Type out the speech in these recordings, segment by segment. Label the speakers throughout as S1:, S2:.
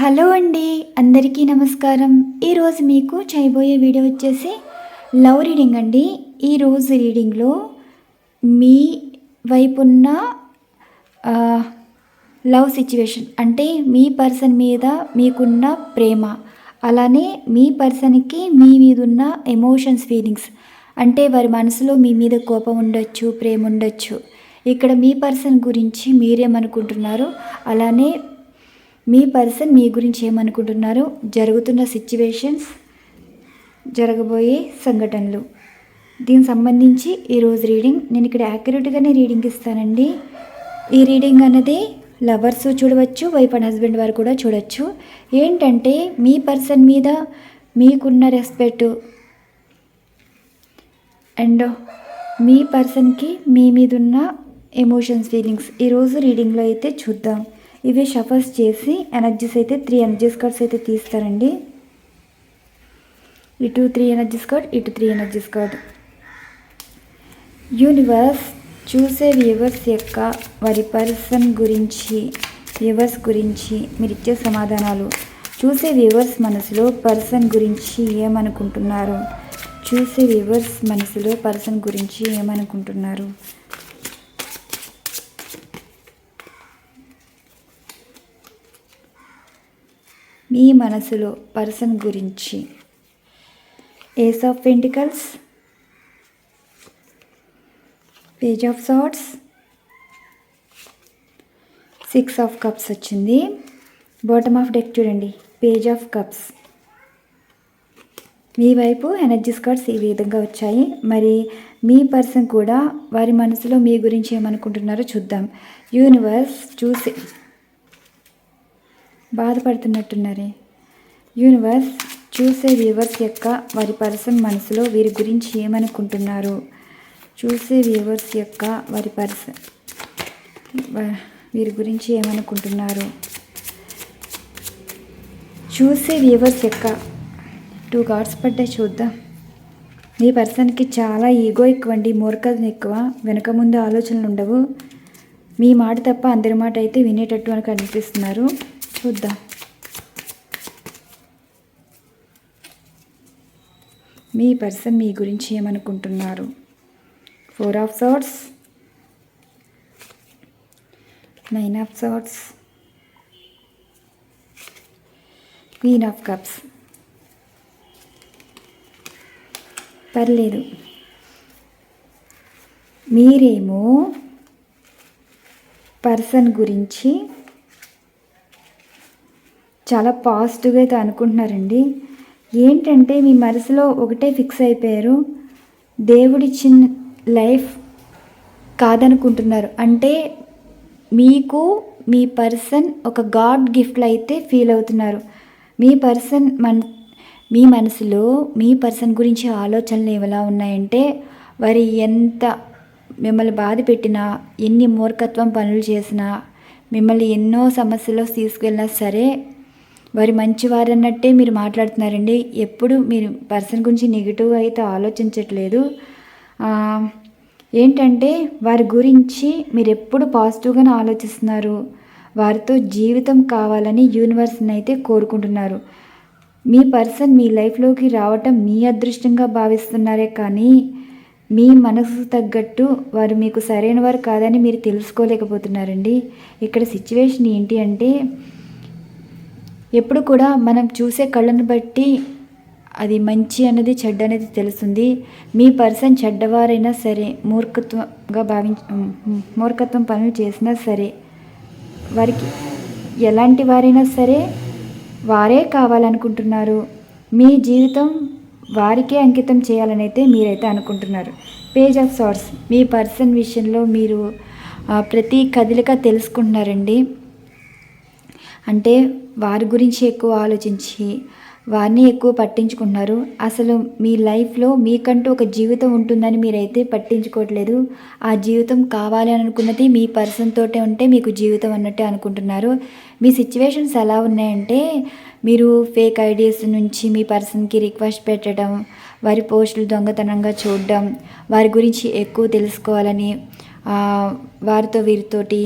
S1: Hello అండి అందరికీ నమస్కారం. ఈరోజు మీకు చేయబోయే వీడియో వచ్చేసి లవ్ రీడింగ్ అండి. ఈరోజు రీడింగ్లో మీ వైపున్న లవ్ సిచ్యువేషన్ అంటే మీ పర్సన్ మీద మీకున్న ప్రేమ అలానే మీ పర్సన్కి మీ మీద ఉన్న ఎమోషన్స్ ఫీలింగ్స్ అంటే వారి మనసులో మీ మీద కోపం ఉండొచ్చు ప్రేమ ఉండొచ్చు. ఇక్కడ మీ పర్సన్ గురించి మీరేమనుకుంటున్నారు? అలానే మీ పర్సన్ మీ గురించి ఏమనుకుంటున్నారు జరుగుతున్న సిచ్యువేషన్స్ జరగబోయే సంఘటనలు. దీనికి సంబంధించి ఈరోజు రీడింగ్ నేను ఇక్కడ యాక్యురేట్గానే రీడింగ్ ఇస్తానండి. ఈ రీడింగ్ అన్నది లవర్స్ చూడవచ్చు వైఫ్ అండ్ హస్బెండ్ వారు కూడా చూడవచ్చు ఏంటంటే మీ పర్సన్ మీద మీకున్న రెస్పెక్ట్ అండ్ మీ పర్సన్కి మీ మీద ఉన్న ఎమోషన్స్ ఫీలింగ్స్ ఈరోజు రీడింగ్లో అయితే చూద్దాం. ఇవి షఫర్స్ చేసి ఎనర్జీస్ అయితే త్రీ ఎనర్జీస్ కార్డ్స్ అయితే తీస్తారండి. ఇటు త్రీ ఎనర్జీస్ కార్డ్ ఇటు త్రీ ఎనర్జీస్ కార్డ్ యూనివర్స్ చూసే వ్యూవర్స్ యొక్క వారి పర్సన్ గురించి వ్యూవర్స్ గురించి మీరు ఇచ్చే సమాధానాలు. చూసే వ్యూవర్స్ మనసులో పర్సన్ గురించి ఏమనుకుంటున్నారు? చూసే వ్యూవర్స్ మనసులో పర్సన్ గురించి ఏమనుకుంటున్నారు? మీ మనసులో పర్సన్ గురించి. Ace of pentacles page of swords six of cups వచ్చింది. బాటమ్ ఆఫ్ డెక్ చూడండి. పేజ్ ఆఫ్ కప్స్ మీ వైపు ఎనర్జీస్ కార్డ్స్ ఈ విధంగా వచ్చాయి. మరి మీ పర్సన్ కూడా వారి మనసులో మీ గురించి ఏమనుకుంటున్నారో చూద్దాం. యూనివర్స్ చూసి బాధపడుతున్నట్టున్నారే. యూనివర్స్ చూసే వ్యూవర్స్ యొక్క వారి పర్సన్ మనసులో వీరి గురించి ఏమనుకుంటున్నారు? చూసే వ్యూవర్స్ యొక్క వారి పర్సన్ వీరి గురించి ఏమనుకుంటున్నారు? చూసే వ్యూవర్స్ యొక్క టూ కార్డ్స్ పడ్డాయి చూద్దాం. మీ పర్సన్కి చాలా ఈగో ఎక్కువ అండి మూర్ఖం ఎక్కువ వెనక ముందు ఆలోచనలు ఉండవు మీ మాట తప్ప అందరి మాట అయితే వినేటట్టు అని కనిపిస్తున్నారు. చూద్దాం. మీ పర్సన్ మీ గురించి ఏమనుకుంటున్నారు? Four of swords nine of swords queen of cups పర్లేదు. మీరేమో పర్సన్ గురించి చాలా పాజిటివ్గా అయితే అనుకుంటున్నారండి. ఏంటంటే మీ మనసులో ఒకటే ఫిక్స్ అయిపోయారు. దేవుడిచ్చిన లైఫ్ కాదనుకుంటున్నారు. అంటే మీకు మీ పర్సన్ ఒక గాడ్ గిఫ్ట్లు అయితే ఫీల్ అవుతున్నారు. మీ పర్సన్ మన మీ మనసులో మీ పర్సన్ గురించి ఆలోచనలు ఎలా ఉన్నాయంటే వారి ఎంత మిమ్మల్ని బాధ పెట్టినా ఎన్ని మూర్ఖత్వం పనులు చేసినా మిమ్మల్ని ఎన్నో సమస్యలో తీసుకెళ్ళినా సరే వారి మంచివారు అన్నట్టే మీరు మాట్లాడుతున్నారండి. ఎప్పుడు మీరు పర్సన్ గురించి నెగిటివ్ అయితే ఆలోచించట్లేదు. ఏంటంటే వారి గురించి మీరు ఎప్పుడు పాజిటివ్గానే ఆలోచిస్తున్నారు. వారితో జీవితం కావాలని యూనివర్స్ని అయితే కోరుకుంటున్నారు. మీ పర్సన్ మీ లైఫ్లోకి రావటం మీ అదృష్టంగా భావిస్తున్నారే కానీ మీ మనసుకు తగ్గట్టు వారు మీకు సరైన వారు కాదని మీరు తెలుసుకోలేకపోతున్నారండి. ఇక్కడ సిచ్యువేషన్ ఏంటి అంటే ఎప్పుడు కూడా మనం చూసే కళ్ళను బట్టి అది మంచి అనేది చెడ్డ అనేది తెలుస్తుంది. మీ పర్సన్ చెడ్డవారైనా సరే మూర్ఖత్వంగా భావించ మూర్ఖత్వం పనులు చేసినా సరే వారికి ఎలాంటి వారైనా సరే వారే కావాలనుకుంటున్నారు. మీ జీవితం వారికే అంకితం చేయాలని అయితే మీరైతే అనుకుంటున్నారు. పేజ్ ఆఫ్ సార్ట్స్ మీ పర్సన్ విషయంలో మీరు ప్రతి కదలిక తెలుసుకుంటున్నారండి. అంటే వారి గురించి ఎక్కువ ఆలోచించి వారిని ఎక్కువ పట్టించుకుంటున్నారు. అసలు మీ లైఫ్లో మీకంటూ ఒక జీవితం ఉంటుందని మీరైతే పట్టించుకోవట్లేదు. ఆ జీవితం కావాలి అని అనుకున్నది మీ పర్సన్ తోటే ఉంటే మీకు జీవితం అన్నట్టే అనుకుంటున్నారు. మీ సిచ్యువేషన్స్ ఎలా ఉన్నాయంటే మీరు ఫేక్ ఐడియాస్ నుంచి మీ పర్సన్కి రిక్వెస్ట్ పెట్టడం వారి పోస్టులు దొంగతనంగా చూడడం వారి గురించి ఎక్కువ తెలుసుకోవాలని వారితో వీరితోటి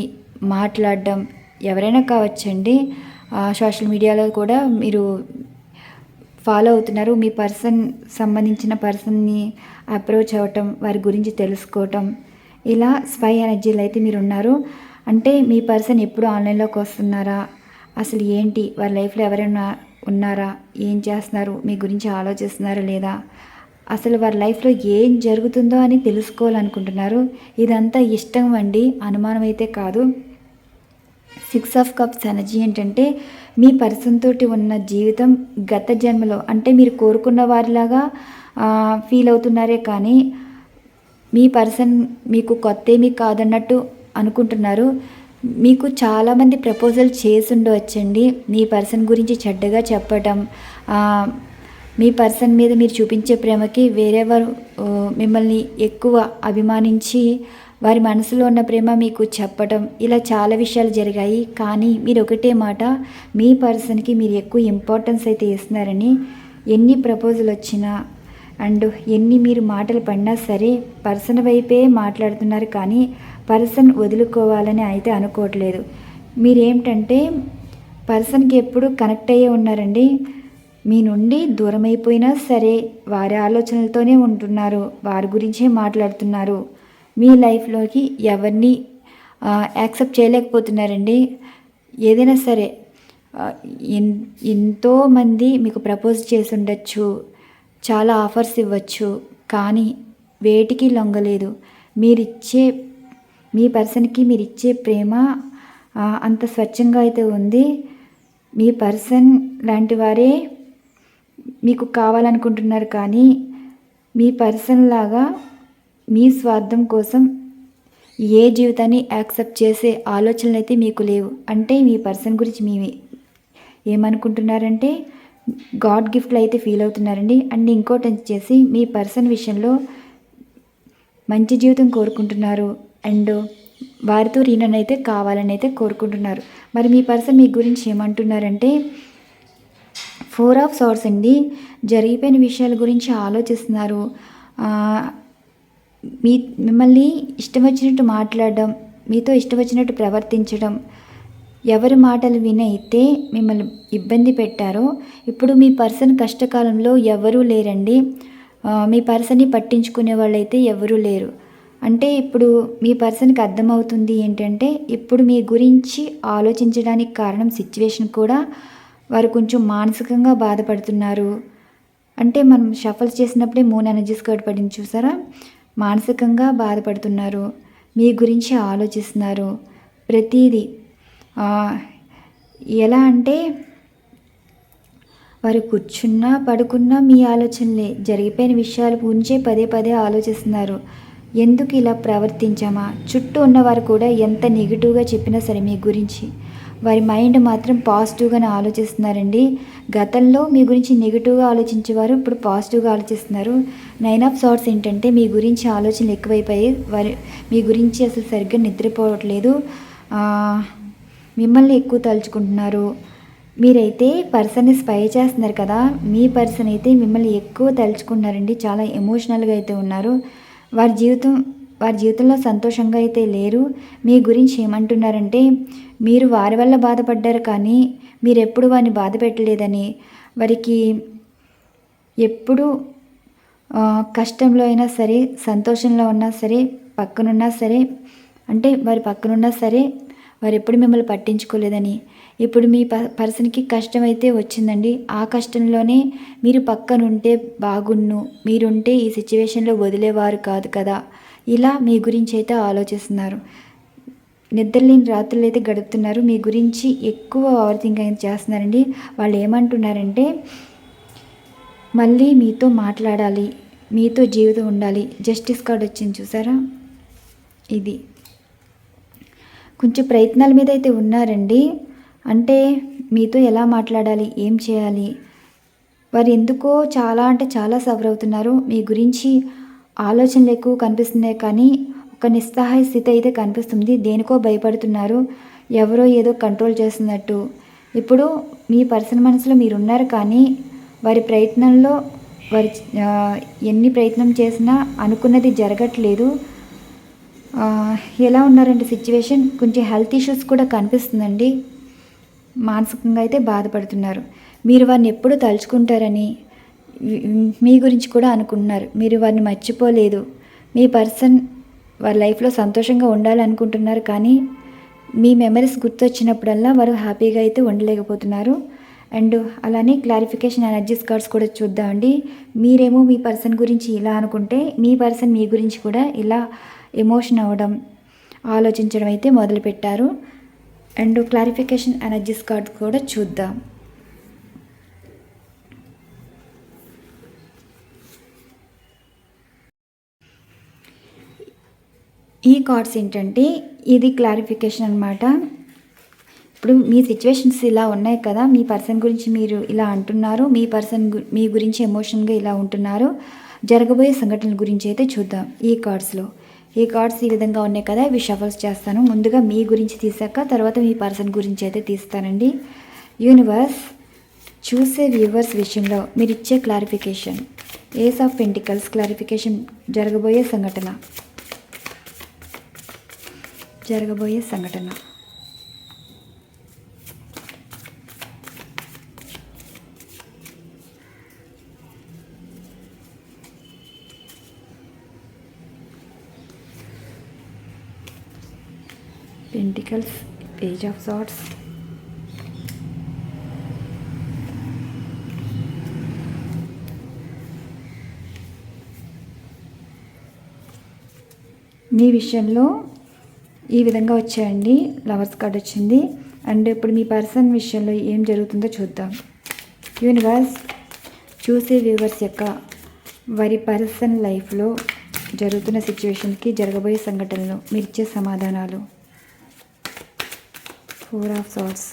S1: మాట్లాడడం ఎవరైనా కావచ్చండి. సోషల్ మీడియాలో కూడా మీరు ఫాలో అవుతున్నారు. మీ పర్సన్ సంబంధించిన పర్సన్ని అప్రోచ్ అవ్వటం వారి గురించి తెలుసుకోవటం ఇలా స్పై ఎనర్జీలు అయితే మీరు ఉన్నారు. అంటే మీ పర్సన్ ఎప్పుడు ఆన్లైన్లోకి వస్తున్నారా? అసలు ఏంటి? వారి లైఫ్లో ఎవరైనా ఉన్నారా? ఏం చేస్తున్నారు? మీ గురించి ఆలోచిస్తున్నారా లేదా? అసలు వారి లైఫ్లో ఏం జరుగుతుందో అని తెలుసుకోవాలనుకుంటున్నారు. ఇదంతా ఇష్టం అండి. అనుమానం అయితే కాదు. సిక్స్ ఆఫ్ కప్స్ ఎనర్జీ ఏంటంటే మీ పర్సన్ తోటి ఉన్న జీవితం గత జన్మలో అంటే మీరు కోరుకున్న వారిలాగా ఫీల్ అవుతున్నారే కానీ మీ పర్సన్ మీకు కొత్త ఏమీ కాదన్నట్టు అనుకుంటున్నారు. మీకు చాలామంది ప్రపోజల్ చేసి ఉండవచ్చండి. మీ పర్సన్ గురించి చెడ్డగా చెప్పటం మీ పర్సన్ మీద మీరు చూపించే ప్రేమకి వేరేవారు వారు మిమ్మల్ని ఎక్కువ అభిమానించి వారి మనసులో ఉన్న ప్రేమ మీకు చెప్పటం. ఇలా చాలా విషయాలు జరిగాయి. కానీ మీరు ఒకటే మాట మీ పర్సన్కి మీరు ఎక్కువ ఇంపార్టెన్స్ అయితే ఇస్తున్నారని ఎన్ని ప్రపోజల్ వచ్చినా అండ్ ఎన్ని మీరు మాటలు పడినా సరే పర్సన్ వైపే మాట్లాడుతున్నారు కానీ పర్సన్ వదులుకోవాలని అయితే అనుకోవట్లేదు. మీరేమిటంటే పర్సన్కి ఎప్పుడు కనెక్ట్ అయ్యే ఉన్నారండి. మీ నుండి దూరం సరే వారి ఆలోచనలతోనే ఉంటున్నారు. వారి గురించే మాట్లాడుతున్నారు. మీ లైఫ్లోకి ఎవరిని యాక్సెప్ట్ చేయలేకపోతున్నారండి. ఏదైనా సరే ఎన్ ఎంతోమంది మీకు ప్రపోజ్ చేసి ఉండొచ్చు చాలా ఆఫర్స్ ఇవ్వచ్చు కానీ వేటికి లొంగలేదు. మీరిచ్చే మీ పర్సన్కి మీరు ఇచ్చే ప్రేమ అంత స్వచ్ఛంగా అయితే ఉంది. మీ పర్సన్ లాంటి వారే మీకు కావాలనుకుంటున్నారు కానీ మీ పర్సన్ లాగా మీ స్వార్థం కోసం ఏ జీవితాన్ని యాక్సెప్ట్ చేసే ఆలోచనలు అయితే మీకు లేవు. అంటే మీ పర్సన్ గురించి మీ ఏమనుకుంటున్నారంటే గాడ్ గిఫ్ట్లు అయితే ఫీల్ అవుతున్నారండి. అండ్ ఇంకోటి వచ్చేసి మీ పర్సన్ విషయంలో మంచి జీవితం కోరుకుంటున్నారు. అండ్ వారితో రీనన్ అయితే కావాలని అయితే కోరుకుంటున్నారు. మరి మీ పర్సన్ మీ గురించి ఏమంటున్నారంటే ఫోర్ ఆఫ్ సోర్స్ అండి. జరిగిపోయిన విషయాల గురించి ఆలోచిస్తున్నారు. మీ మిమ్మల్ని ఇష్టం వచ్చినట్టు మాట్లాడడం మీతో ఇష్టం వచ్చినట్టు ప్రవర్తించడం ఎవరి మాటలు వినైతే మిమ్మల్ని ఇబ్బంది పెట్టారో ఇప్పుడు మీ పర్సన్ కష్టకాలంలో ఎవరూ లేరండి. మీ పర్సన్ని పట్టించుకునే వాళ్ళైతే ఎవరూ లేరు. అంటే ఇప్పుడు మీ పర్సన్కి అర్థమవుతుంది ఏంటంటే ఇప్పుడు మీ గురించి ఆలోచించడానికి కారణం సిచ్యువేషన్ కూడా వారు కొంచెం మానసికంగా బాధపడుతున్నారు. అంటే మనం షఫల్ చేసినప్పుడే మూన్ ఎనర్జీస్ కార్డ్ పడింది చూసారా? మానసికంగా బాధపడుతున్నారు. మీ గురించి ఆలోచిస్తున్నారు. ప్రతిదీ. ఎలా అంటే వారు కూర్చున్నా పడుకున్నా మీ ఆలోచనలే. జరిగిపోయిన విషయాల గురించే పదే పదే ఆలోచిస్తున్నారు. ఎందుకు ఇలా ప్రవర్తించామా? చుట్టూ ఉన్నవారు కూడా ఎంత నెగిటివ్గా చెప్పినా సరే మీ గురించి. వారి మైండ్ మాత్రం పాజిటివ్గానే ఆలోచిస్తున్నారండి. గతంలో మీ గురించి నెగిటివ్గా ఆలోచించేవారు ఇప్పుడు పాజిటివ్గా ఆలోచిస్తున్నారు. నైన్ ఆఫ్ సార్ట్స్ ఏంటంటే మీ గురించి ఆలోచనలు ఎక్కువైపోయి వారి మీ గురించి అసలు సరిగ్గా నిద్రపోవట్లేదు. మిమ్మల్ని ఎక్కువ తలుచుకుంటున్నారు. మీరైతే పర్సన్ని స్పై చేస్తున్నారు కదా మీ పర్సన్ అయితే మిమ్మల్ని ఎక్కువ తలుచుకుంటున్నారండి. చాలా ఎమోషనల్గా అయితే ఉన్నారు. వారి జీవితం వారి జీవితంలో సంతోషంగా అయితే లేరు. మీ గురించి ఏమంటున్నారంటే మీరు వారి వల్ల బాధపడ్డారు కానీ మీరు ఎప్పుడు వారిని బాధ పెట్టలేదని వారికి ఎప్పుడు కష్టంలో అయినా సరే సంతోషంలో ఉన్నా సరే పక్కనున్నా సరే అంటే వారి పక్కనున్నా సరే వారు ఎప్పుడు మిమ్మల్ని పట్టించుకోలేదని. ఇప్పుడు మీ ప పర్సన్కి కష్టం అయితే వచ్చిందండి. ఆ కష్టంలోనే మీరు పక్కనుంటే బాగున్ను. మీరుంటే ఈ సిచ్యువేషన్లో వదిలేవారు కాదు కదా. ఇలా మీ గురించి అయితే ఆలోచిస్తున్నారు. నిద్రలేని రాత్రులు అయితే గడుపుతున్నారు. మీ గురించి ఎక్కువ ఓవర్ అయితే చేస్తున్నారండి. వాళ్ళు ఏమంటున్నారంటే మళ్ళీ మీతో మాట్లాడాలి. మీతో జీవితం ఉండాలి. జస్టిస్ కార్డ్ వచ్చింది చూసారా? ఇది. కొంచెం ప్రయత్నాల మీద అయితే ఉన్నారండి. అంటే మీతో ఎలా మాట్లాడాలి? ఏం చేయాలి? వారు ఎందుకో చాలా అంటే చాలా సఫర్ అవుతున్నారు. మీ గురించి ఆలోచనలు ఎక్కువ కనిపిస్తున్నాయి కానీ ఒక నిస్సహాయ స్థితి అయితే కనిపిస్తుంది. దేనికో భయపడుతున్నారు. ఎవరో ఏదో కంట్రోల్ చేస్తున్నట్టు. ఇప్పుడు మీ పర్సన్ మనసులో మీరు ఉన్నారు కానీ వారి ప్రయత్నంలో వారి ఎన్ని ప్రయత్నం చేసినా అనుకున్నది జరగట్లేదు. ఎలా ఉన్నారంటే సిచ్యువేషన్ కొంచెం హెల్త్ ఇష్యూస్ కూడా కనిపిస్తుందండి. మానసికంగా అయితే బాధపడుతున్నారు. మీరు వారిని ఎప్పుడు తలుచుకుంటారని మీ గురించి కూడా అనుకుంటున్నారు. మీరు వారిని మర్చిపోలేదు. మీ పర్సన్ వారి లైఫ్లో సంతోషంగా ఉండాలనుకుంటున్నారు కానీ మీ మెమరీస్ గుర్తొచ్చినప్పుడల్లా వారు హ్యాపీగా అయితే ఉండలేకపోతున్నారు. అండ్ అలానే క్లారిఫికేషన్ ఎనర్జీస్ కార్డ్స్ కూడా చూద్దామండి మీరేమో మీ పర్సన్ గురించి ఇలా అనుకుంటే మీ పర్సన్ మీ గురించి కూడా ఇలా ఎమోషన్ అవ్వడం ఆలోచించడం అయితే మొదలుపెట్టారు. అండ్ క్లారిఫికేషన్ ఎనర్జీస్ కార్డ్ కూడా చూద్దాం. ఈ కార్డ్స్ ఏంటంటే ఇది క్లారిఫికేషన్ అనమాట ఇప్పుడు మీ సిచ్యువేషన్స్ ఇలా ఉన్నాయి కదా మీ పర్సన్ గురించి మీరు ఇలా అంటున్నారు మీ పర్సన్ మీ గురించి ఎమోషన్గా ఇలా ఉంటున్నారు జరగబోయే సంఘటనల గురించి అయితే చూద్దాం ఈ కార్డ్స్లో. ఈ కార్డ్స్ ఈ విధంగా ఉన్నాయి కదా ఇవి షఫల్స్ చేస్తాను. ముందుగా మీ గురించి తీసాక తర్వాత మీ పర్సన్ గురించి అయితే తీస్తానండి. యూనివర్స్ చూసే వ్యూవర్స్ విషయంలో మీరు ఇచ్చే clarification. Ace of pentacles clarification జరగబోయే సంఘటన. జరగబోయే సంఘటన. పెంటికల్స్ పేజ్ ఆఫ్ సార్ట్స్ మీ విషయంలో ఈ విధంగా వచ్చాయండి. లవర్స్ కార్డ్ వచ్చింది. అండ్ ఇప్పుడు మీ పర్సన్ విషయంలో ఏం జరుగుతుందో చూద్దాం. యూనివర్స్ చూసే వ్యూవర్స్ యొక్క వారి పర్సన్ లైఫ్లో జరుగుతున్న సిచ్యువేషన్కి జరగబోయే సంఘటనలు మీరిచ్చే ఇచ్చే సమాధానాలు. Four of swords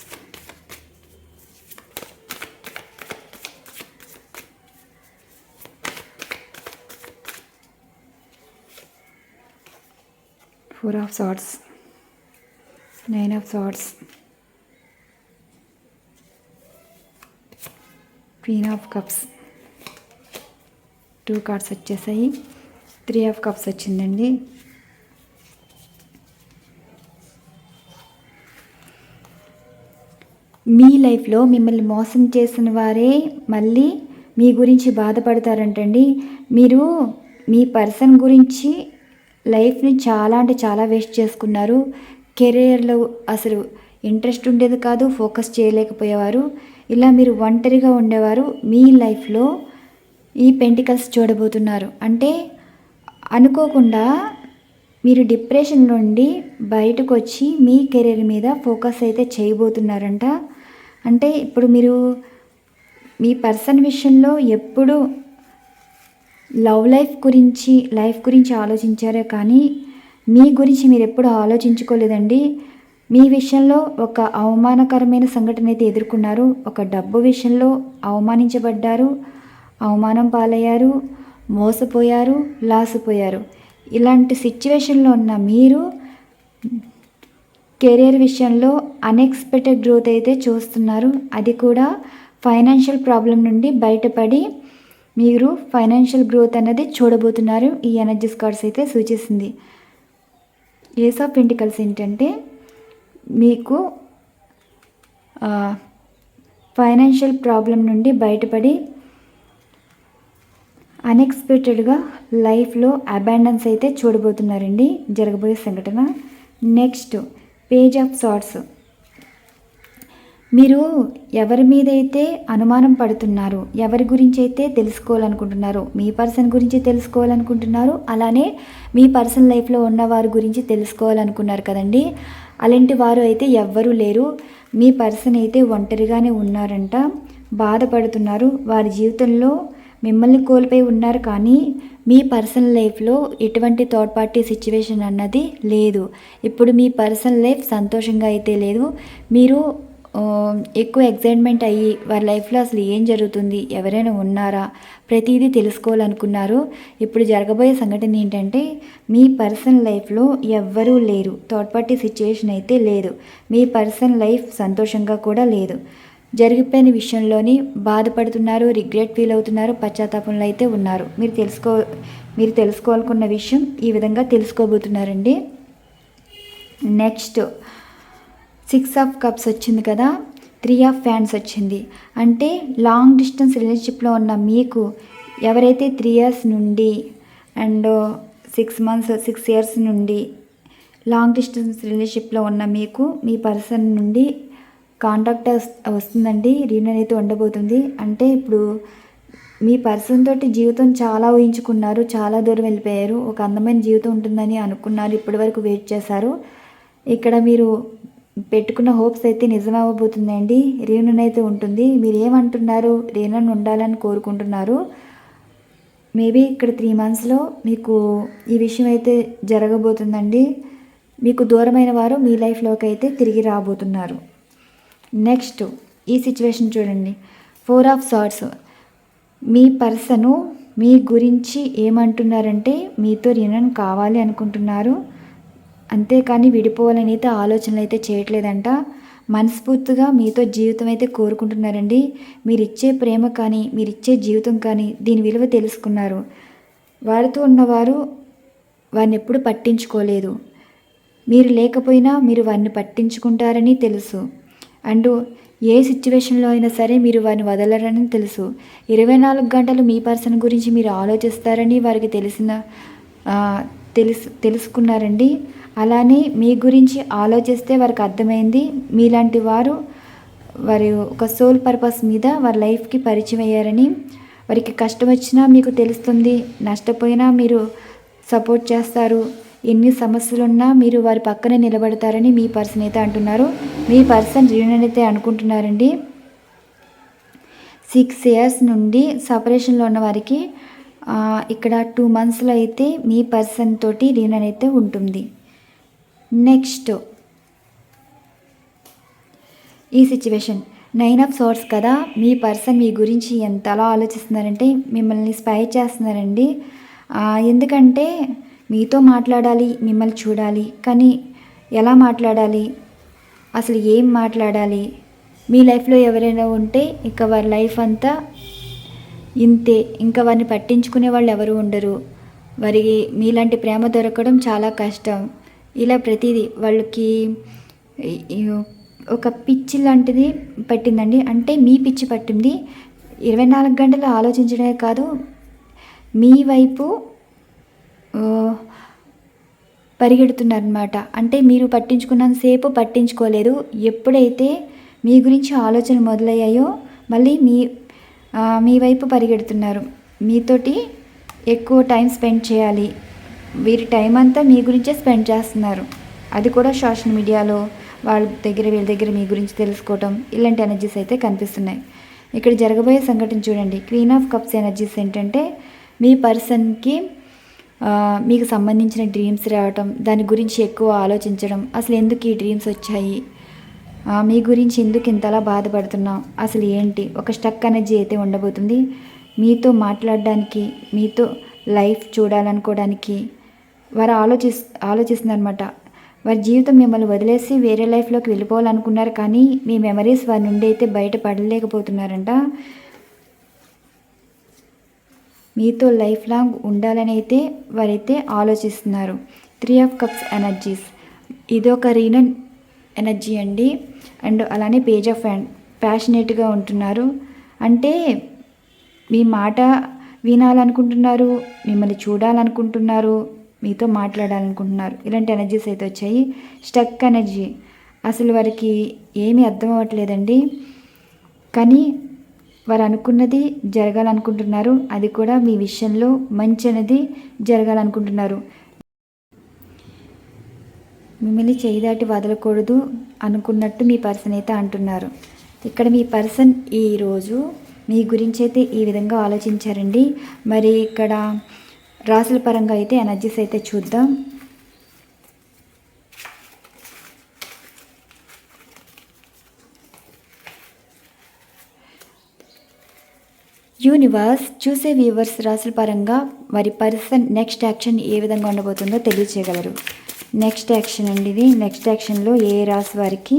S1: four of swords nine of swords queen of cups two cards వచ్చేసాయి. త్రీ ఆఫ్ కప్స్ వచ్చిందండి. మీ లైఫ్లో మిమ్మల్ని మోసం చేసిన వారే మళ్ళీ మీ గురించి బాధపడతారంటండి. మీరు మీ పర్సన్ గురించి లైఫ్ని చాలా అంటే చాలా వేస్ట్ చేసుకున్నారు. కెరియర్లో అసలు ఇంట్రెస్ట్ ఉండేది కాదు ఫోకస్ చేయలేకపోయేవారు. ఇలా మీరు ఒంటరిగా ఉండేవారు మీ లైఫ్లో ఈ పెంటికల్స్ చూడబోతున్నారు. అంటే అనుకోకుండా మీరు డిప్రెషన్ నుండి బయటకు వచ్చి మీ కెరీర్ మీద ఫోకస్ అయితే చేయబోతున్నారంట. అంటే ఇప్పుడు మీరు మీ పర్సన్ విషయంలో ఎప్పుడు లవ్ లైఫ్ గురించి లైఫ్ గురించి ఆలోచించారే కానీ మీ గురించి మీరు ఎప్పుడు ఆలోచించుకోలేదండి. మీ విషయంలో ఒక అవమానకరమైన సంఘటన అయితే ఎదుర్కొన్నారు. ఒక డబ్బు విషయంలో అవమానించబడ్డారు. అవమానం పాలయ్యారు. మోసపోయారు. లాసిపోయారు. ఇలాంటి సిచ్యువేషన్లో ఉన్న మీరు కెరియర్ విషయంలో అన్ఎక్స్పెక్టెడ్ గ్రోత్ అయితే చూస్తున్నారు. అది కూడా ఫైనాన్షియల్ ప్రాబ్లం నుండి బయటపడి మీరు ఫైనాన్షియల్ గ్రోత్ అనేది చూడబోతున్నారు. ఈ ఎనర్జీస్ కార్డ్స్ అయితే సూచిస్తుంది. ఏస్ ఆఫ్ పెంటికల్స్ ఏంటంటే మీకు ఫైనాన్షియల్ ప్రాబ్లం నుండి బయటపడి అన్ఎక్స్పెక్టెడ్గా లైఫ్లో అబాండన్స్ అయితే చూడబోతున్నారండి. జరగబోయే సంఘటన. Next page of swords. మీరు ఎవరి మీద అయితే అనుమానం పడుతున్నారు ఎవరి గురించి అయితే తెలుసుకోవాలనుకుంటున్నారు మీ పర్సన్ గురించి తెలుసుకోవాలనుకుంటున్నారు అలానే మీ పర్సన్ లైఫ్లో ఉన్న వారి గురించి తెలుసుకోవాలనుకున్నారు కదండి. అలాంటి వారు అయితే ఎవ్వరూ లేరు. మీ పర్సన్ అయితే ఒంటరిగానే ఉన్నారంట బాధపడుతున్నారు. వారి జీవితంలో మిమ్మల్ని కోల్పోయి ఉన్నారు కానీ మీ పర్సనల్ లైఫ్లో ఎటువంటి థర్డ్ పార్టీ సిచ్యువేషన్ అన్నది లేదు. ఇప్పుడు మీ పర్సనల్ లైఫ్ సంతోషంగా అయితే లేదు. మీరు ఎక్కువ ఎగ్జైట్మెంట్ అయ్యి వారి లైఫ్లో అసలు ఏం జరుగుతుంది ఎవరైనా ఉన్నారా ప్రతిదీ తెలుసుకోవాలనుకున్నారు. ఇప్పుడు జరగబోయే సంఘటన ఏంటంటే మీ పర్సనల్ లైఫ్లో ఎవ్వరూ లేరు. థర్డ్ పార్టీ సిచ్యువేషన్ అయితే లేదు. మీ పర్సనల్ లైఫ్ సంతోషంగా కూడా లేదు. జరిగిపోయిన విషయంలోని బాధపడుతున్నారు రిగ్రెట్ ఫీల్ అవుతున్నారు పశ్చాత్తాపంలో అయితే ఉన్నారు. మీరు తెలుసుకో మీరు తెలుసుకోవాలనుకున్న విషయం ఈ విధంగా తెలుసుకోబోతున్నారండి. నెక్స్ట్ సిక్స్ ఆఫ్ కప్స్ వచ్చింది కదా త్రీ ఆఫ్ ఫ్యాన్స్ వచ్చింది. అంటే లాంగ్ డిస్టెన్స్ రిలేషన్షిప్లో ఉన్న మీకు ఎవరైతే త్రీ ఇయర్స్ నుండి and six months six years నుండి లాంగ్ డిస్టెన్స్ రిలేషన్షిప్లో ఉన్న మీకు మీ పర్సన్ నుండి కాంటాక్ట్ వస్తుందండి రీయూనియన్ అయితే ఉండబోతుంది. అంటే ఇప్పుడు మీ పర్సన్ తోటి జీవితం చాలా ఊహించుకున్నారు చాలా దూరం వెళ్ళిపోయారు ఒక అందమైన జీవితం ఉంటుందని అనుకున్నారు ఇప్పటి వరకు వెయిట్ చేశారు. ఇక్కడ మీరు పెట్టుకున్న హోప్స్ అయితే నిజమవ్వబోతుందండి రీయూనియన్ అయితే ఉంటుంది. మీరు ఏమంటున్నారు రీయూనియన్ ఉండాలని కోరుకుంటున్నారు. మేబీ ఇక్కడ త్రీ మంత్స్లో మీకు ఈ విషయం అయితే జరగబోతుందండి. మీకు దూరమైన వారు మీ లైఫ్లోకి అయితే తిరిగి రాబోతున్నారు. నెక్స్ట్ ఈ సిచ్యువేషన్ చూడండి. ఫోర్ ఆఫ్ సార్ట్స్ మీ పర్సను మీ గురించి ఏమంటున్నారంటే మీతో రినన్ కావాలి అనుకుంటున్నారు. అంతేకాని విడిపోవాలని అయితే ఆలోచనలు అయితే చేయట్లేదంట. మనస్ఫూర్తిగా మీతో జీవితం అయితే కోరుకుంటున్నారండి. మీరు ఇచ్చే ప్రేమ కానీ మీరు ఇచ్చే జీవితం కానీ దీని విలువ తెలుసుకున్నారు. వారితో ఉన్నవారు వారిని ఎప్పుడు పట్టించుకోలేదు. మీరు లేకపోయినా మీరు వారిని పట్టించుకుంటారని తెలుసు. అండ్ ఏ సిచ్యువేషన్లో అయినా సరే మీరు వారిని వదలరని తెలుసు. ఇరవై నాలుగు గంటలు మీ పర్సన్ గురించి మీరు ఆలోచిస్తారని వారికి తెలిసిన తెలుసు తెలుసుకున్నారండి. అలానే మీ గురించి ఆలోచిస్తే వారికి అర్థమైంది. మీలాంటి వారు వారి ఒక సోల్ పర్పస్ మీద వారి లైఫ్కి పరిచయం అయ్యారని. వారికి కష్టం వచ్చినా మీకు తెలుస్తుంది. నష్టపోయినా మీరు సపోర్ట్ చేస్తారు. ఎన్ని సమస్యలున్నా మీరు వారి పక్కనే నిలబడతారని మీ పర్సన్ అయితే అంటున్నారు. మీ పర్సన్ రీయూనియన్ అయితే అనుకుంటున్నారండి. సిక్స్ ఇయర్స్ నుండి సపరేషన్లో ఉన్న వారికి ఇక్కడ టూ మంత్స్లో అయితే మీ పర్సన్ తోటి రీయూనియన్ అయితే ఉంటుంది. నెక్స్ట్. ఈ సిచ్యువేషన్. నైన్ ఆఫ్ సోర్స్ కదా మీ పర్సన్ మీ గురించి ఎంతలా ఆలోచిస్తున్నారంటే మిమ్మల్ని స్పై చేస్తున్నారండి. ఎందుకంటే మీతో మాట్లాడాలి మిమ్మల్ని చూడాలి. కానీ ఎలా మాట్లాడాలి? అసలు ఏం మాట్లాడాలి? మీ లైఫ్లో ఎవరైనా ఉంటే ఇక వారి లైఫ్ అంతా ఇంతే. ఇంకా వారిని పట్టించుకునే వాళ్ళు ఎవరు ఉండరు. వారికి మీలాంటి ప్రేమ దొరకడం చాలా కష్టం. ఇలా ప్రతిదీ వాళ్ళకి ఒక పిచ్చి లాంటిది పట్టిందండి. అంటే మీ పిచ్చి పట్టింది. ఇరవై నాలుగు గంటలు ఆలోచించడమే కాదు మీ వైపు పరిగెడుతున్నారనమాట అంటే మీరు పట్టించుకున్నంతసేపు పట్టించుకోలేదు. ఎప్పుడైతే మీ గురించి ఆలోచన మొదలయ్యాయో మళ్ళీ మీ మీ వైపు పరిగెడుతున్నారు. మీతోటి ఎక్కువ టైం స్పెండ్ చేయాలి. వీరి టైం అంతా మీ గురించే స్పెండ్ చేస్తున్నారు. అది కూడా సోషల్ మీడియాలో వాళ్ళ దగ్గర వీళ్ళ దగ్గర మీ గురించి తెలుసుకోవటం ఇలాంటి ఎనర్జీస్ అయితే కనిపిస్తున్నాయి. ఇక్కడ జరగబోయే సంఘటన చూడండి. క్వీన్ ఆఫ్ కప్స్ ఎనర్జీస్ ఏంటంటే మీ పర్సన్కి మీకు సంబంధించిన డ్రీమ్స్ రావటం దాని గురించి ఎక్కువ ఆలోచించడం అసలు ఎందుకు ఈ డ్రీమ్స్ వచ్చాయి? మీ గురించి ఎందుకు ఇంతలా బాధపడుతున్నాం? అసలు ఏంటి? ఒక స్టక్ ఎనర్జీ అయితే ఉండబోతుంది. మీతో మాట్లాడడానికి మీతో లైఫ్ చూడాలనుకోవడానికి వారు ఆలోచి ఆలోచిస్తున్నారనమాట వారి జీవితం మిమ్మల్ని వదిలేసి వేరే లైఫ్లోకి వెళ్ళిపోవాలనుకున్నారు కానీ మీ మెమరీస్ వారి నుండి అయితే బయటపడలేకపోతున్నారంట. మీతో లైఫ్ లాంగ్ ఉండాలని అయితే వారైతే ఆలోచిస్తున్నారు. Three of cups energies. ఇది ఒక రీనన్ ఎనర్జీ అండి. అండ్ అలానే పేజ్ ఆఫ్ ప్యాషనేట్గా ఉంటున్నారు. అంటే మీ మాట వినాలనుకుంటున్నారు మిమ్మల్ని చూడాలనుకుంటున్నారు మీతో మాట్లాడాలనుకుంటున్నారు. ఇలాంటి ఎనర్జీస్ అయితే వచ్చాయి. స్టక్ ఎనర్జీ అసలు వారికి ఏమీ అర్థం అవ్వట్లేదండి. కానీ వారు అనుకున్నది జరగాలనుకుంటున్నారు. అది కూడా మీ విషయంలో మంచి అనేది జరగాలనుకుంటున్నారు. మిమ్మల్ని చేయి దాటి వదలకూడదు అనుకున్నట్టు మీ పర్సన్ అయితే అంటున్నారు. ఇక్కడ మీ పర్సన్ ఈరోజు మీ గురించి అయితే ఈ విధంగా ఆలోచించారండి. మరి ఇక్కడ రాసుల పరంగా అయితే ఎనర్జీస్ అయితే చూద్దాం. యూనివర్స్ చూసే వ్యూవర్స్ రాసుల పరంగా వారి పర్సన్ నెక్స్ట్ యాక్షన్ ఏ విధంగా ఉండబోతుందో తెలియచేయగలరు. నెక్స్ట్ యాక్షన్ అండి ఇది. నెక్స్ట్ యాక్షన్లో ఏ రాశి వారికి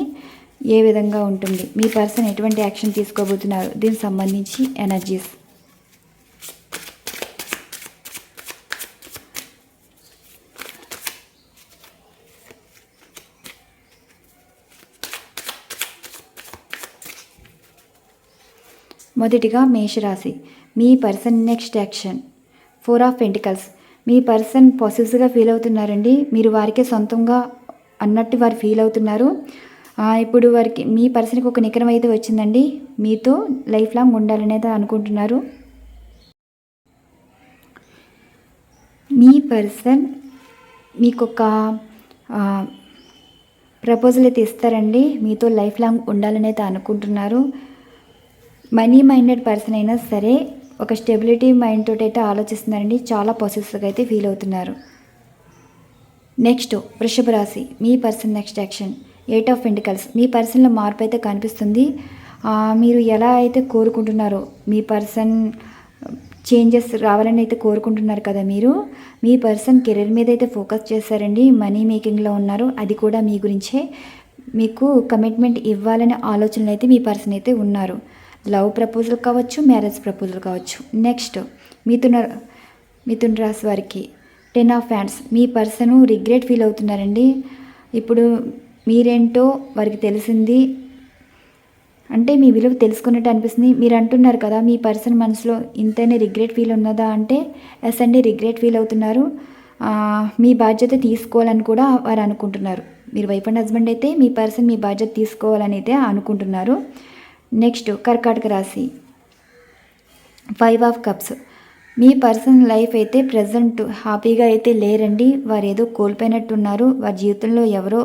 S1: ఏ విధంగా ఉంటుంది? మీ పర్సన్ ఎటువంటి యాక్షన్ తీసుకోబోతున్నారు? దీనికి సంబంధించి ఎనర్జీస్ మొదటిగా మేషరాశి. మీ person next action. Four of pentacles. Me person పాసిటివ్స్గా ఫీల్ అవుతున్నారండి. మీరు వారికే సొంతంగా అన్నట్టు వారు ఫీల్ అవుతున్నారు. ఇప్పుడు వారికి మీ పర్సన్కి ఒక నికరం అయితే వచ్చిందండి. మీతో లైఫ్ లాంగ్ ఉండాలనేది అనుకుంటున్నారు. మీ పర్సన్ మీకు ఒక ప్రపోజల్ అయితే ఇస్తారండి. మీతో లైఫ్ లాంగ్ ఉండాలనైతే అనుకుంటున్నారు. మనీ మైండెడ్ పర్సన్ అయినా సరే ఒక స్టెబిలిటీ మైండ్ తోటి అయితే ఆలోచిస్తున్నారండి. చాలా పాసిటివ్గా అయితే ఫీల్ అవుతున్నారు. నెక్స్ట్ వృషభ రాశి మీ person next action. Eight of pentacles. మీ పర్సన్లో మార్పు అయితే కనిపిస్తుంది. మీరు ఎలా అయితే కోరుకుంటున్నారో మీ పర్సన్ చేంజెస్ రావాలని అయితే కోరుకుంటున్నారు కదా మీరు మీ పర్సన్ కెరీర్ మీద అయితే ఫోకస్ చేశారండి. మనీ మేకింగ్లో ఉన్నారు. అది కూడా మీ గురించే. మీకు కమిట్మెంట్ ఇవ్వాలనే ఆలోచనలు అయితే మీ పర్సన్ అయితే ఉన్నారు. లవ్ ప్రపోజల్ కావచ్చు మ్యారేజ్ ప్రపోజల్ కావచ్చు. నెక్స్ట్ మిథున మిథున రాశి వారికి టెన్ ఆఫ్ హ్యాండ్స్. మీ పర్సన్ రిగ్రెట్ ఫీల్ అవుతున్నారండి. ఇప్పుడు మీరేంటో వారికి తెలిసింది. అంటే మీ విలువ తెలుసుకున్నట్టు అనిపిస్తుంది. మీరు అంటున్నారు కదా మీ పర్సన్ మనసులో ఇంతనే రిగ్రెట్ ఫీల్ ఉన్నదా అంటే ఎస్ అండి రిగ్రెట్ ఫీల్ అవుతున్నారు. మీ బాధ్యత తీసుకోవాలని కూడా వారు అనుకుంటున్నారు. మీరు వైఫ్ అండ్ హస్బెండ్ అయితే మీ పర్సన్ మీ బాధ్యత తీసుకోవాలని అయితే అనుకుంటున్నారు. నెక్స్ట్ కర్కాటక రాశి. ఫైవ్ ఆఫ్ కప్స్ మీ పర్సన్ లైఫ్ అయితే ప్రజెంట్ హ్యాపీగా అయితే లేరండి. వారు ఏదో కోల్పోయినట్టున్నారు. వారి జీవితంలో ఎవరో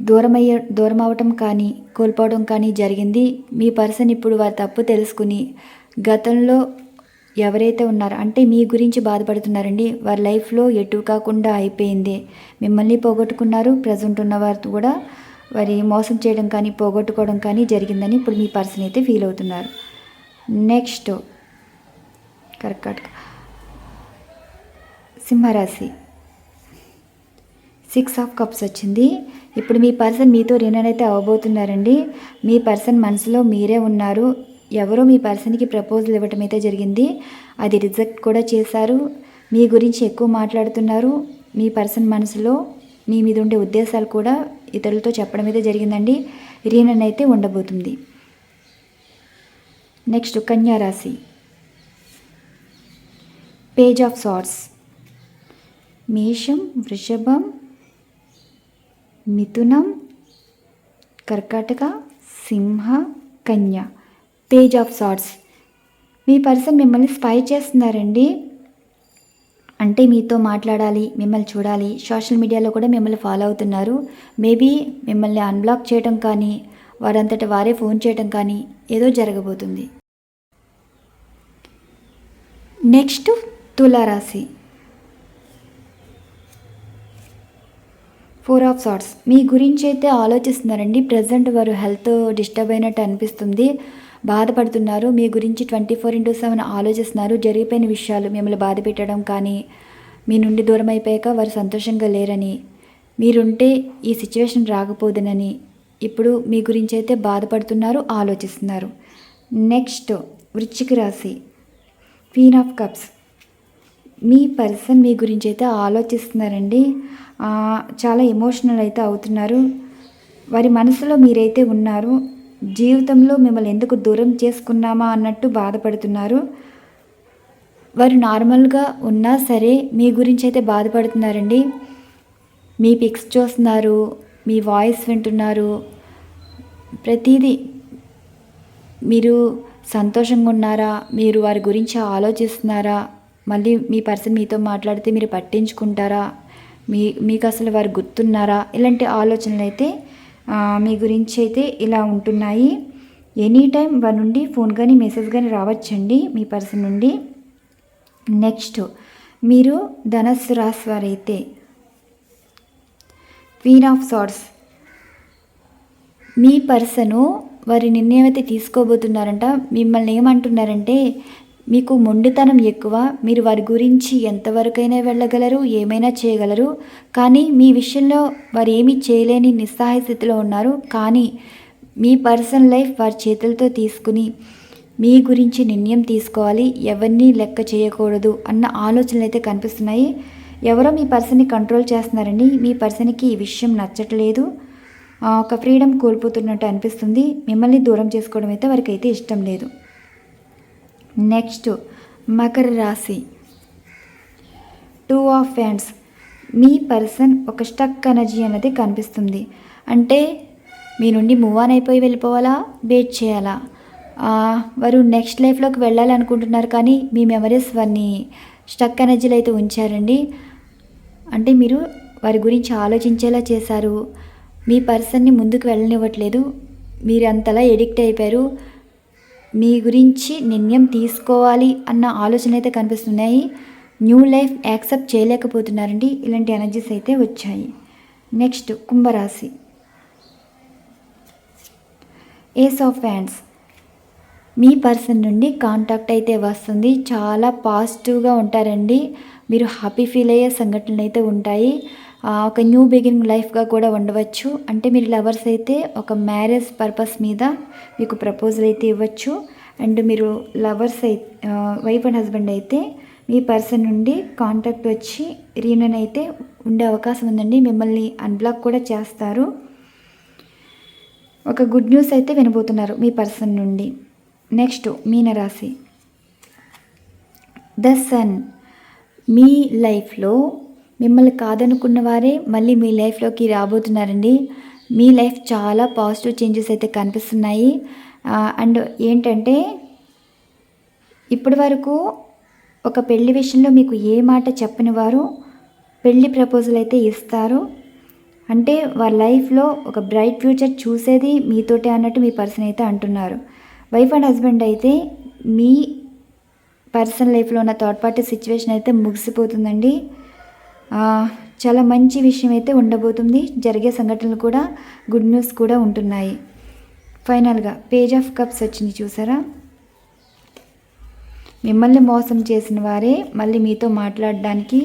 S1: దూరమయ్య దూరం అవటం కానీ కోల్పోవడం కానీ జరిగింది. మీ పర్సన్ ఇప్పుడు వారి తప్పు తెలుసుకుని గతంలో ఎవరైతే ఉన్నారో అంటే మీ గురించి బాధపడుతున్నారండి. వారి లైఫ్లో ఎటు కాకుండా అయిపోయింది. మిమ్మల్ని పోగొట్టుకున్నారు. ప్రజెంట్ ఉన్న కూడా వారి మోసం చేయడం కానీ పోగొట్టుకోవడం కానీ జరిగిందని ఇప్పుడు మీ పర్సన్ అయితే ఫీల్ అవుతున్నారు. నెక్స్ట్ కరెక్ట్ సింహరాశి. సిక్స్ ఆఫ్ కప్స్ వచ్చింది. ఇప్పుడు మీ పర్సన్ మీతో రినన్ అయితే అవ్వబోతున్నారండి మీ పర్సన్ మనసులో మీరే ఉన్నారు. ఎవరో మీ పర్సన్కి ప్రపోజల్ ఇవ్వటం అయితే జరిగింది. అది రిజెక్ట్ కూడా చేశారు. మీ గురించి ఎక్కువ మాట్లాడుతున్నారు. మీ పర్సన్ మనసులో మీ మీద ఉండే ఉద్దేశాలు కూడా ఇతరులతో చెప్పడం అయితే జరిగిందండి. రీనన్ అయితే ఉండబోతుంది. నెక్స్ట్ కన్యా రాశి. పేజ్ ఆఫ్ సార్ట్స్ మేషం వృషభం మిథునం కర్కాటక సింహ కన్య. పేజ్ ఆఫ్ సార్ట్స్ మీ పర్సన్ మిమ్మల్ని స్పై చేస్తున్నారండి. అంటే మీతో మాట్లాడాలి మిమ్మల్ని చూడాలి. సోషల్ మీడియాలో కూడా మిమ్మల్ని ఫాలో అవుతున్నారు. మేబీ మిమ్మల్ని అన్బ్లాక్ చేయడం కానీ వారంతట వారే ఫోన్ చేయడం కానీ ఏదో జరగబోతుంది. నెక్స్ట్ తులారాశి. ఫోర్ ఆఫ్ సార్ట్స్ మీ గురించి అయితే ఆలోచిస్తున్నారండి. ప్రజెంట్ వారు హెల్త్ డిస్టర్బ్ అయినట్టు అనిపిస్తుంది. బాధపడుతున్నారు. మీ గురించి ట్వంటీ ఫోర్ ఇంటూ సెవెన్ ఆలోచిస్తున్నారు. జరిగిపోయిన విషయాలు మిమ్మల్ని బాధ పెట్టడం కానీ మీ నుండి దూరం అయిపోయాక వారు సంతోషంగా లేరని మీరుంటే ఈ సిచ్యువేషన్ రాకపోదునని ఇప్పుడు మీ గురించి అయితే బాధపడుతున్నారు ఆలోచిస్తున్నారు. నెక్స్ట్ వృచ్చిక రాశి క్వీన్ ఆఫ్ కప్స్. మీ పర్సన్ మీ గురించి అయితే ఆలోచిస్తున్నారండి. చాలా ఎమోషనల్ అయితే అవుతున్నారు. వారి మనసులో మీరైతే ఉన్నారు. జీవితంలో మిమ్మల్ని ఎందుకు దూరం చేసుకున్నామా అన్నట్టు బాధపడుతున్నారు. వారు నార్మల్గా ఉన్నా సరే మీ గురించి అయితే బాధపడుతున్నారండి. మీ పిక్స్ చూస్తున్నారు మీ వాయిస్ వింటున్నారు. ప్రతిదీ మీరు సంతోషంగా ఉన్నారా? మీరు వారి గురించి ఆలోచిస్తున్నారా? మళ్ళీ మీ పర్సన్ మీతో మాట్లాడితే మీరు పట్టించుకుంటారా? మీ మీకు అసలు వారు గుర్తున్నారా? ఇలాంటి ఆలోచనలు అయితే మీ గురించి అయితే ఇలా ఉంటున్నాయి. ఎనీ టైం వారి నుండి ఫోన్ కానీ మెసేజ్ కానీ రావచ్చండి మీ పర్సన్ నుండి. నెక్స్ట్ మీరు ధనస్సు రాశి వారైతే క్వీన్ ఆఫ్ సార్ట్స్ మీ పర్సను వారి నిర్ణయం అయితే తీసుకోబోతున్నారంట. మిమ్మల్ని ఏమంటున్నారంటే మీకు మొండితనం ఎక్కువ మీరు వారి గురించి ఎంతవరకైనా వెళ్ళగలరు ఏమైనా చేయగలరు. కానీ మీ విషయంలో వారు ఏమీ చేయలేని నిస్సహాయ స్థితిలో ఉన్నారు. కానీ మీ పర్సనల్ లైఫ్ వారి చేతులతో తీసుకుని మీ గురించి నిర్ణయం తీసుకోవాలి. ఎవరిని లెక్క చేయకూడదు అన్న ఆలోచనలు అయితే కనిపిస్తున్నాయి. ఎవరో మీ పర్సన్ని కంట్రోల్ చేస్తున్నారండి మీ పర్సన్కి ఈ విషయం నచ్చట్లేదు. ఒక ఫ్రీడమ్ కోల్పోతున్నట్టు అనిపిస్తుంది. మిమ్మల్ని దూరం చేసుకోవడం అయితే వారికి అయితే ఇష్టం లేదు. నెక్స్ట్ మకర రాశి. టూ ఆఫ్ ఫ్యాండ్స్ మీ పర్సన్ ఒక స్టక్ ఎనర్జీ అనేది కనిపిస్తుంది. అంటే మీ నుండి మూవ్ ఆన్ అయిపోయి వెళ్ళిపోవాలా? వెయిట్ చేయాలా? వారు నెక్స్ట్ లైఫ్లోకి వెళ్ళాలనుకుంటున్నారు కానీ మీ మెమరీస్ వారిని స్టక్ ఎనర్జీలో అయితే ఉంచారండి. అంటే మీరు వారి గురించి ఆలోచించేలా చేశారు. మీ పర్సన్ని ముందుకు వెళ్ళనివ్వట్లేదు. మీరు అంతలా ఎడిక్ట్ అయిపోయారు. మీ గురించి నిర్ణయం తీసుకోవాలి అన్న ఆలోచన అయితే కనిపిస్తున్నాయి. న్యూ లైఫ్ యాక్సెప్ట్ చేయలేకపోతున్నారండి. ఇలాంటి ఎనర్జీస్ అయితే వచ్చాయి. నెక్స్ట్ కుంభరాశి. Ace of wands. Me person నుండి కాంటాక్ట్ అయితే వస్తుంది. చాలా పాజిటివ్గా ఉంటారండి. మీరు హ్యాపీ ఫీల్ అయ్యే సంఘటనలు అయితే ఉంటాయి. ఒక న్యూ బిగినింగ్ లైఫ్గా కూడా ఉండవచ్చు. అంటే మీరు లవర్స్ అయితే ఒక మ్యారేజ్ పర్పస్ మీద మీకు ప్రపోజల్ అయితే ఇవ్వచ్చు. అండ్ మీరు లవర్స్ అయితే వైఫ్ అండ్ హస్బెండ్ అయితే మీ పర్సన్ నుండి కాంటాక్ట్ వచ్చి రీయూనియన్ అయితే ఉండే అవకాశం ఉందండి. మిమ్మల్ని అన్బ్లాక్ కూడా చేస్తారు. ఒక గుడ్ న్యూస్ అయితే వినబోతున్నారు మీ పర్సన్ నుండి. నెక్స్ట్ మీనరాశి. ద సన్ మీ లైఫ్లో మిమ్మల్ని కాదనుకున్న వారే మళ్ళీ మీ లైఫ్లోకి రాబోతున్నారండి. మీ లైఫ్ చాలా పాజిటివ్ చేంజెస్ అయితే కనిపిస్తున్నాయి. అండ్ ఏంటంటే ఇప్పటి వరకు ఒక పెళ్ళి విషయంలో మీకు ఏ మాట చెప్పని వారు పెళ్ళి ప్రపోజల్ అయితే ఇస్తారు. అంటే వారి లైఫ్లో ఒక బ్రైట్ ఫ్యూచర్ చూసేది మీతోటే అన్నట్టు మీ పర్సన్ అయితే అంటున్నారు. వైఫ్ అండ్ హస్బెండ్ అయితే మీ పర్సనల్ లైఫ్లో ఉన్న థర్డ్ పార్టీ సిచ్యువేషన్ అయితే ముగిసిపోతుందండి. చాలా మంచి విషయం అయితే ఉండబోతుంది. జరిగే సంఘటనలు కూడా గుడ్ న్యూస్ కూడా ఉంటున్నాయి. ఫైనల్గా పేజ్ ఆఫ్ కప్స్ వచ్చింది చూసారా? మిమ్మల్ని మోసం చేసిన వారే మళ్ళీ మీతో మాట్లాడడానికి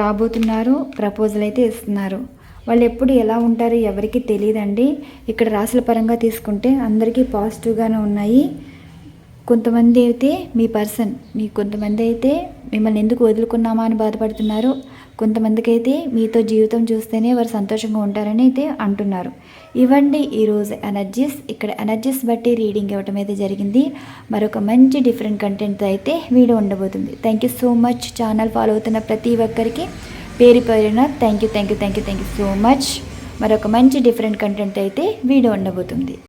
S1: రాబోతున్నారు ప్రపోజల్ అయితే ఇస్తున్నారు. వాళ్ళు ఎప్పుడు ఎలా ఉంటారో ఎవరికి తెలియదండి. ఇక్కడ రాసుల పరంగా తీసుకుంటే అందరికీ పాజిటివ్గానే ఉన్నాయి. కొంతమంది అయితే మీ పర్సన్ మీ కొంతమంది అయితే మిమ్మల్ని ఎందుకు వదులుకున్నామా అని బాధపడుతున్నారు. కొంతమందికి అయితే మీతో జీవితం చూస్తేనే వారు సంతోషంగా ఉంటారని అయితే అంటున్నారు. ఇవ్వండి ఈరోజు ఎనర్జీస్ ఇక్కడ ఎనర్జీస్ బట్టి రీడింగ్ ఇవ్వటం అయితే జరిగింది. మరొక మంచి డిఫరెంట్ కంటెంట్ అయితే వీడియో ఉండబోతుంది. Thank you so much channel follow అవుతున్న ప్రతి ఒక్కరికి పేరు పేరున thank you thank you thank you thank you so much మరొక మంచి డిఫరెంట్ కంటెంట్ అయితే వీడియో ఉండబోతుంది.